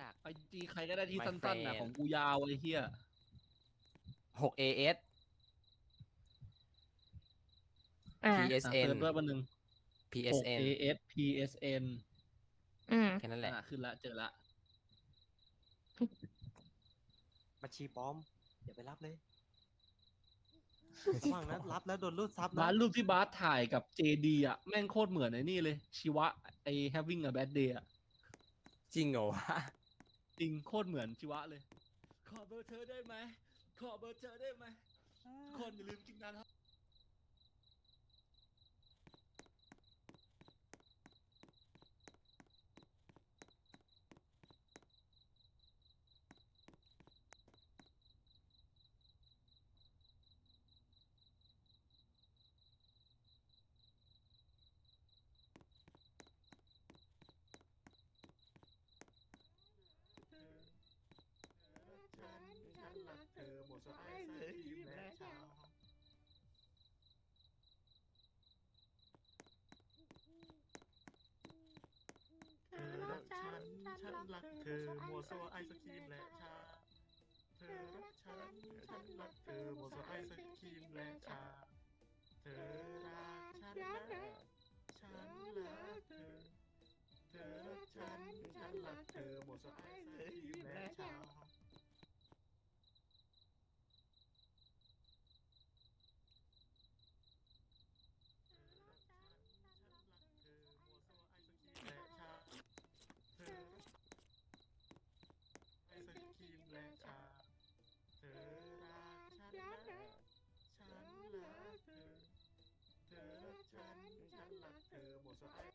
จากไอจีใครก็ได้ที่ My สั้นๆนะ friend ของกูยาวไอ้เหี้ย 6 AS อ่าอะ PSN เปิดด้วยวันหนึ่ง PSN 6 AS PSN อืม แค่นั้นแหละ อะขึ้นละเจอละ บัญชีปลอมอย่าไปรับเลยระวังนะรับแล้วโดนรูดซับนะบาสรูปที่บาสถ่ายกับ JD อะ แม่งโคตรเหมือนไอ้นี่เลย ชีวะ ไอ having a bad day อะ จริงเหรอวะ จริงโคตรเหมือนชีวะเลย ขอเบอร์เธอได้ไหม ขอเบอร์เธอได้ไหมทุกคนอย่าลืมกินน้ำ เธอหมดสายเสื้อยิ้มและชาวเธอรักฉัน ฉันรักเธอมัวซัวไอศครีมและชา เธอรักฉัน ฉันรักเธอมัวซัวไอศครีมและชา เธอรักฉันและฉันรักเธอ เธอรักฉัน ฉันรักเธอมัวซัวไอศครีมและชา เธอมัวซัวไอศครีมและชา เธอไอศครีมและชา เธอรักฉันและ ฉั